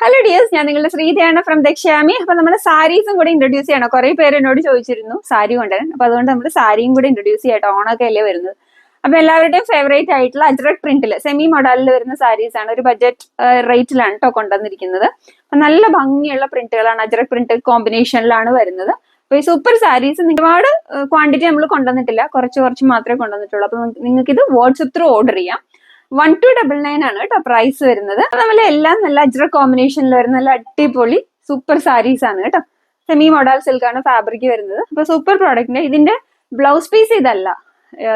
Hello dears ഞാൻ നിങ്ങളുടെ ശ്രീതയാണ് from Dakshyami അപ്പൊ നമ്മൾ സാരീസും കൂടി ഇൻട്രൊഡ്യൂസ് ചെയ്യണം. കുറെ പേര് എന്നോട് ചോദിച്ചിരുന്നു സാരി കൊണ്ടുവരാൻ. അപ്പൊ അതുകൊണ്ട് നമ്മൾ സാരിയും കൂടി ഇൻട്രൊഡ്യൂസ് ചെയ്യട്ടോ. ഓണൊക്കെ അല്ലേ വരുന്നത്? അപ്പൊ എല്ലാവരുടെയും ഫേവറേറ്റ് ആയിട്ടുള്ള അജ്രക് പ്രിന്റിൽ സെമി മോഡലിൽ വരുന്ന സാരീസ് ആണ്. ഒരു ബഡ്ജറ്റ് റേറ്റിലാണ് കേട്ടോ കൊണ്ടുവന്നിരിക്കുന്നത്. അപ്പൊ നല്ല ഭംഗിയുള്ള പ്രിന്റുകളാണ് അജ്രക് പ്രിന്റ് കോമ്പിനേഷനിലാണ് വരുന്നത്. അപ്പൊ ഈ സൂപ്പർ സാരീസ് ഒരുപാട് ക്വാണ്ടിറ്റി നമ്മൾ കൊണ്ടുവന്നിട്ടില്ല. കുറച്ച് കുറച്ച് മാത്രമേ കൊണ്ടുവന്നിട്ടുള്ളൂ. അപ്പൊ നിങ്ങൾക്ക് ഇത് വാട്സപ്പ് ത്രൂ ഓർഡർ ചെയ്യാം. വൺ ടു ഡബിൾ നയൻ ആണ് കേട്ടോ പ്രൈസ് വരുന്നത്. നമ്മളെ എല്ലാം നല്ല അജ്ര കോമ്പിനേഷനിൽ വരുന്ന നല്ല അടിപൊളി സൂപ്പർ സാരീസ് ആണ് കേട്ടോ. സെമി മോഡൽ സിൽക്ക് ആണ് ഫാബ്രിക് വരുന്നത്. അപ്പൊ സൂപ്പർ പ്രോഡക്റ്റിന്റെ ഇതിന്റെ ബ്ലൗസ് പീസ് ഇതല്ല.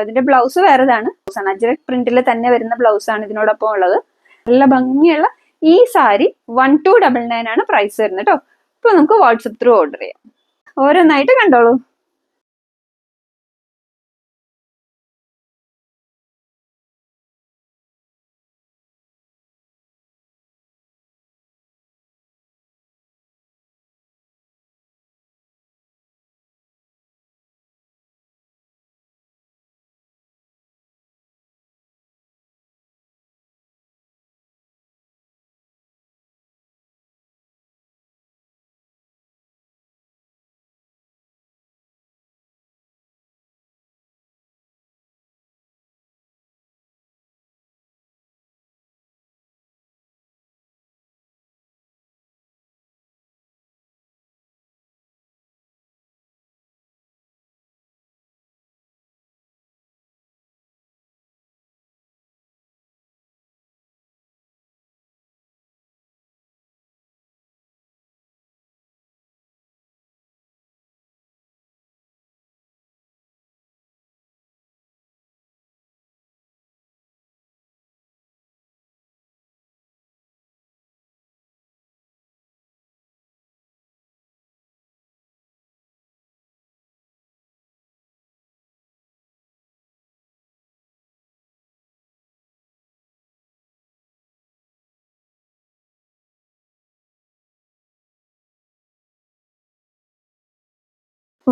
ഇതിന്റെ ബ്ലൗസ് വേറെതാണ്. അജ്ര പ്രിന്റിൽ തന്നെ വരുന്ന ബ്ലൗസ് ആണ് ഇതിനോടൊപ്പം ഉള്ളത്. നല്ല ഭംഗിയുള്ള ഈ sari one two double nine ആണ് പ്രൈസ് വരുന്നത് കേട്ടോ. ഇപ്പൊ നമുക്ക് വാട്സപ്പ് ത്രൂ ഓർഡർ ചെയ്യാം. ഓരോന്നായിട്ട് കണ്ടോളൂ.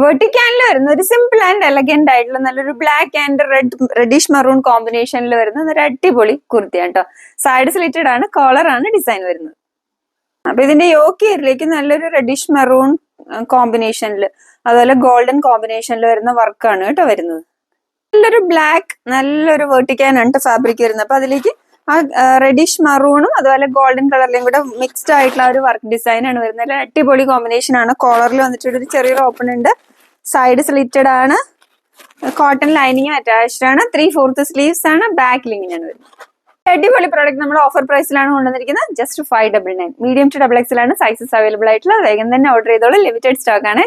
വെർട്ടിക്കാനിൽ വരുന്ന ഒരു സിമ്പിൾ ആൻഡ് എലഗന്റ് ആയിട്ടുള്ള നല്ലൊരു black and red reddish maroon കോമ്പിനേഷനിൽ വരുന്ന ഒരു അടിപൊളി കുർത്തിയാണ് കേട്ടോ. സൈഡ് സ്ലിറ്റഡ് ആണ് കോളർ ആണ് ഡിസൈൻ വരുന്നത്. അപ്പൊ ഇതിന്റെ യോക്ക് ഏരിയയിലേക്ക് നല്ലൊരു റെഡിഷ് മറൂൺ കോമ്പിനേഷനിൽ അതുപോലെ ഗോൾഡൻ കോമ്പിനേഷനിൽ വരുന്ന വർക്കാണ് കേട്ടോ വരുന്നത്. നല്ലൊരു ബ്ലാക്ക് നല്ലൊരു വെർട്ടിക്കാനാണ് ഫാബ്രിക് വരുന്നത്. അപ്പൊ അതിലേക്ക് ആ റെഡിഷ് മറൂണും അതുപോലെ ഗോൾഡൻ കളറിലും കൂടെ മിക്സ്ഡ് ആയിട്ടുള്ള ഒരു വർക്ക് ഡിസൈൻ ആണ് വരുന്നത്. അടിപൊളി കോമ്പിനേഷൻ ആണ്. കോളറിൽ വന്നിട്ട് ഒരു ചെറിയൊരു ഓപ്പൺ ഉണ്ട്. സൈഡ് സ്ലിറ്റഡ് ആണ്. കോട്ടൺ ലൈനിങ് അറ്റാച്ച്ഡ് ആണ്. ത്രീ ഫോർത്ത് സ്ലീവ്സ് ആണ്. ബാക്ക് ലിങ്ങിനാണ് വരുന്നത്. അടിപൊളി പ്രോഡക്റ്റ് നമ്മൾ ഓഫർ പ്രൈസിലാണ് കൊണ്ടുവന്നിരിക്കുന്നത്. Just five double nine medium to double എക്സിലാണ് sizes available ആയിട്ടുള്ളത്. വേഗം തന്നെ ഓർഡർ ചെയ്തോളൂ. ലിമിറ്റഡ് സ്റ്റോക്ക് ആണ്.